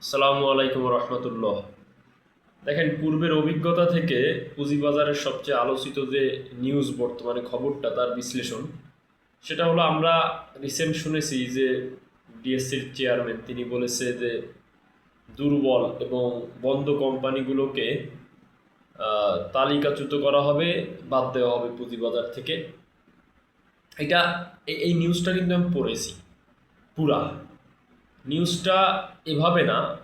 আসসালামু আলাইকুম রহমতুল্লাহ। দেখেন, পূর্বের অভিজ্ঞতা থেকে পুঁজিবাজারের সবচেয়ে আলোচিত যে নিউজ বর্তমানে খবরটা, তার বিশ্লেষণ, সেটা হলো আমরা রিসেন্ট শুনেছি যে ডিএসসির চেয়ারম্যান তিনি বলেছে যে দুর্বল এবং বন্ধ কোম্পানিগুলোকে তালিকাচ্যুত করা হবে, বাদ দেওয়া হবে পুঁজিবাজার থেকে। এটা এই- এই নিউজটা কিন্তু আমি পড়েছি, পুরা। নিউজটা এভাবে না।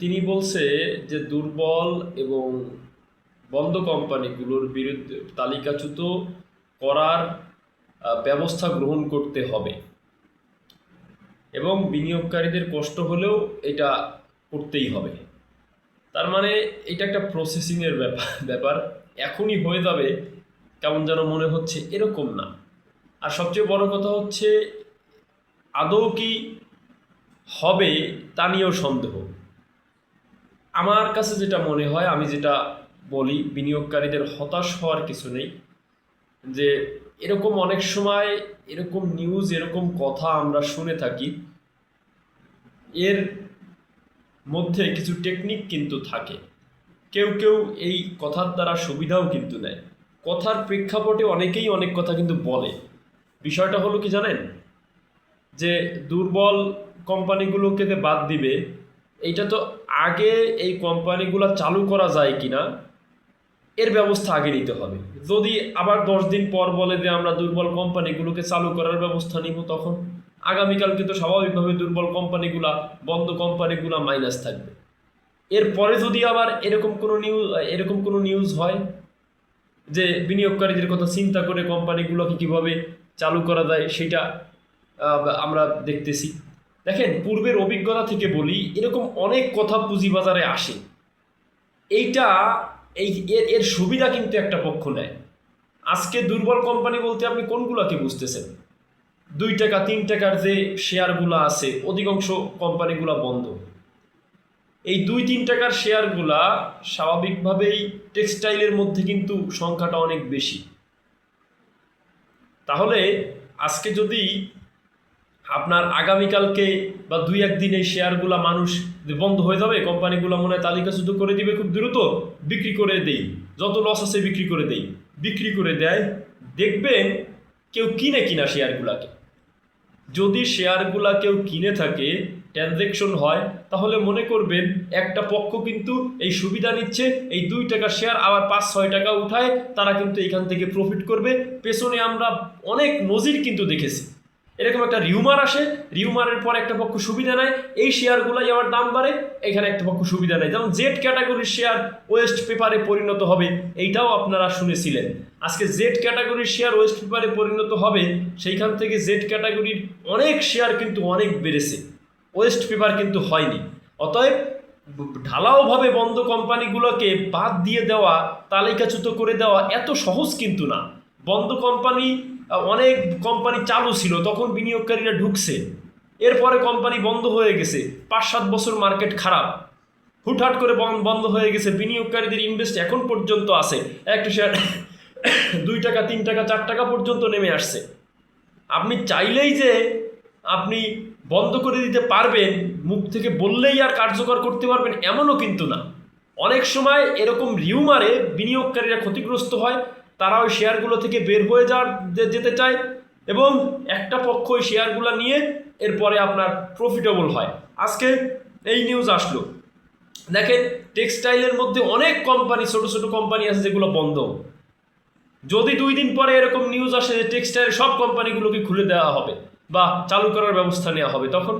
তিনি বলছে যে দুর্বল এবং বন্ধ কোম্পানিগুলোর বিরুদ্ধে তালিকাচ্যুত করার ব্যবস্থা গ্রহণ করতে হবে। এবং বিনিয়োগকারীদের কষ্ট হলেও এটা করতেই হবে। তার মানে এটা একটা প্রসেসিংয়ের ব্যাপার ব্যাপার। এখনই হয়ে যাবে, কেমন যেন মনে হচ্ছে এরকম না। আর সবচেয়ে বড় কথা হচ্ছে, আদৌ কি হবে তা নিয়েও সন্দেহ। আমার কাছে যেটা মনে হয়, আমি যেটা বলি, বিনিয়োগকারীদের হতাশ হওয়ার কিছু নেই। যে এরকম অনেক সময় এরকম নিউজ এরকম কথা আমরা শুনে থাকি। এর মধ্যে কিছু টেকনিক কিন্তু থাকে। কেউ কেউ এই কথার দ্বারা সুবিধাও কিন্তু নেয়। কথার প্রেক্ষাপটে অনেকেই অনেক কথা কিন্তু বলে। বিষয়টা হলো কি জানেন? যে দুর্বল কোম্পানিগুলোকে যে বাদ দিবে, এইটা তো আগে এই কোম্পানিগুলো চালু করা যায় কি না এর ব্যবস্থা আগে নিতে হবে। যদি আবার দশ দিন পর বলে যে আমরা দুর্বল কোম্পানিগুলোকে চালু করার ব্যবস্থা নিব, তখন আগামীকাল কিন্তু স্বাভাবিকভাবে দুর্বল কোম্পানিগুলা, বন্ধ কোম্পানিগুলা মাইনাস থাকবে। এরপরে যদি আবার এরকম কোনো নিউজ এরকম কোনো নিউজ হয়, যে বিনিয়োগকারীদের কথা চিন্তা করে কোম্পানিগুলোকে কীভাবে চালু করা যায়, সেটা আমরা দেখতেছি। দেখেন, পূর্বের অভিজ্ঞতা থেকে বলি, এরকম অনেক কথা পুঁজিবাজারে আসে। এইটা, এই এর এর সুবিধা কিন্তু একটা পক্ষ নেয়। আজকে দুর্বল কোম্পানি বলতে আপনি কোনগুলোকে বুঝতেছেন? দুই টাকা, তিন টাকার যে শেয়ারগুলো আছে, অধিকাংশ কোম্পানিগুলো বন্ধ। এই দুই, তিন টাকার শেয়ারগুলা স্বাভাবিকভাবেই টেক্সটাইলের মধ্যে কিন্তু সংখ্যাটা অনেক বেশি। তাহলে আজকে যদি আপনার আগামীকালকে বা দুই একদিন এই শেয়ারগুলা মানুষ বন্ধ হয়ে যাবে, কোম্পানিগুলো মনে হয় তালিকা শুধু করে দিবে খুব দ্রুত, বিক্রি করে দেই। যত লস আছে বিক্রি করে দেই। বিক্রি করে দেয়, দেখবেন কেউ কিনে কিনা শেয়ারগুলাকে। যদি শেয়ারগুলা কেউ কিনে থাকে ট্রানজ্যাকশন হয়, তাহলে মনে করবেন একটা পক্ষ কিন্তু এই সুবিধা নিচ্ছে, এই দুই টাকা শেয়ার আবার পাঁচ, ছয় টাকা উঠায়, তারা কিন্তু এখান থেকে প্রফিট করবে। পেছনে আমরা অনেক নজির কিন্তু দেখেছি। এরকম একটা রিউমার আসে রিউমারের পর একটা পক্ষ সুবিধা নেয়, এই শেয়ারগুলাই আবার দাম বাড়ে, এখানে একটা পক্ষ সুবিধা নেয়। যেমন জেড ক্যাটাগরির শেয়ার ওয়েস্ট পেপারে পরিণত হবে, এইটাও আপনারা শুনেছিলেন। আজকে জেড ক্যাটাগরির শেয়ার ওয়েস্ট পেপারে পরিণত হবে, সেইখান থেকে জেড ক্যাটাগরির অনেক শেয়ার কিন্তু অনেক বেড়েছে। ওয়েস্ট পেপার কিন্তু হয়নি। অতএব, ঢালাওভাবে বন্ধ কোম্পানিগুলোকে বাদ দিয়ে দেওয়া, তালিকাচ্যুত করে দেওয়া এত সহজ কিন্তু না। বন্ধ কোম্পানি অনেক কোম্পানি চালু ছিল, তখন বিনিয়োগকারীরা ঢুকছে। এরপরে কোম্পানি বন্ধ হয়ে গেছে পাঁচ সাত বছর মার্কেট খারাপ। হুটহাট করে বন- বন্ধ হয়ে গেছে, বিনিয়োগকারীদের ইনভেস্ট এখন পর্যন্ত আছে। একটা শেয়ার দুই টাকা, তিন টাকা, চার টাকা পর্যন্ত নেমে আসছে। আপনি চাইলেই যে আপনি বন্ধ করে দিতে পারবেন, মুখ থেকে বললেই আর কার্যকর করতে পারবেন, এমনও কিন্তু না। অনেক সময় এরকম রিউমারে বিনিয়োগকারীরা ক্ষতিগ্রস্ত হয় তারা ওই শেয়ারগুলো থেকে বের হয়ে যাওয়ার যেতে চায় এবং একটা পক্ষ ওই শেয়ারগুলো নিয়ে এরপরে আপনার প্রফিটেবল হয়। আজকে এই নিউজ আসলো। দেখেন টেক্সটাইলের মধ্যে অনেক কোম্পানি ছোট ছোট কোম্পানি আছে যেগুলো বন্ধ। যদি দুই দিন পরে এরকম নিউজ আসে যে টেক্সটাইল সব কোম্পানিগুলোকে খুলে দেওয়া হবে বা চালু করার ব্যবস্থা নেওয়া হবে, তখন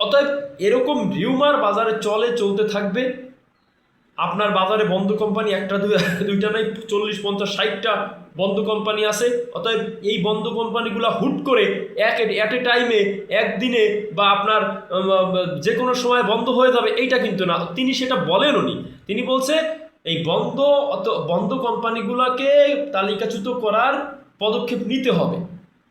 অতএব এরকম রিউমার বাজারে চলে, চলতে থাকবে। আপনার বাজারে বন্ধ কোম্পানি একটা, দুই, দুইটা নাই চল্লিশ, পঞ্চাশ, ষাটটা বন্ধ কোম্পানি আছে। অতএব এই বন্ধ কোম্পানিগুলো হুট করে এক অ্যাট এ টাইমে একদিনে বা আপনার যে কোনো সময় বন্ধ হয়ে যাবে, এইটা কিন্তু না। তিনি সেটা বলেনও নি তিনি বলছে, এই বন্ধ, অত, বন্ধ কোম্পানিগুলোকে তালিকাচ্যুত করার পদক্ষেপ নিতে হবে।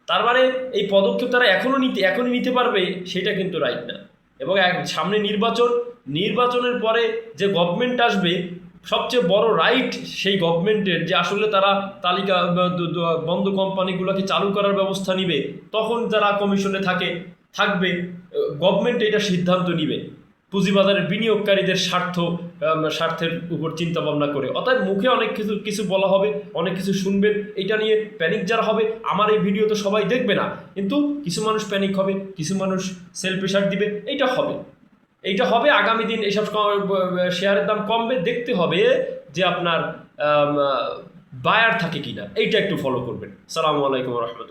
তার মানে এই পদক্ষেপ তারা এখনও নিতে, এখনই নিতে পারবে, সেটা কিন্তু রাইট না। এবং এক- সামনে নির্বাচন, নির্বাচনের পরে যে গভর্নমেন্ট আসবে, সবচেয়ে বড় রাইট সেই গভর্নমেন্টের যে আসলে তারা তালিকা বন্ধ কোম্পানিগুলোকে চালু করার ব্যবস্থা নিবে, তখন তারা কমিশনে থাকে, থাকবে গভর্নমেন্ট এটা সিদ্ধান্ত নিবে। পুঁজিবাজারের বিনিয়োগকারীদের স্বার্থ স্বার্থের উপর চিন্তা ভাবনা করে। অর্থাৎ মুখে অনেক কিছু কিছু বলা হবে, অনেক কিছু শুনবেন, এটা নিয়ে প্যানিক যারা হবে, আমার এই ভিডিও তো সবাই দেখবে না। কিন্তু কিছু মানুষ প্যানিক হবে, কিছু মানুষ সেল প্রেশার দিবে, এইটা হবে। এইটা হবে, আগামী দিন এইসব শেয়ারের দাম কমবে, দেখতে হবে যে আপনার বায়ার থাকে কিনা। এইটা একটু ফলো করবেন। সালামু আলাইকুম রহমতুল্লাহ।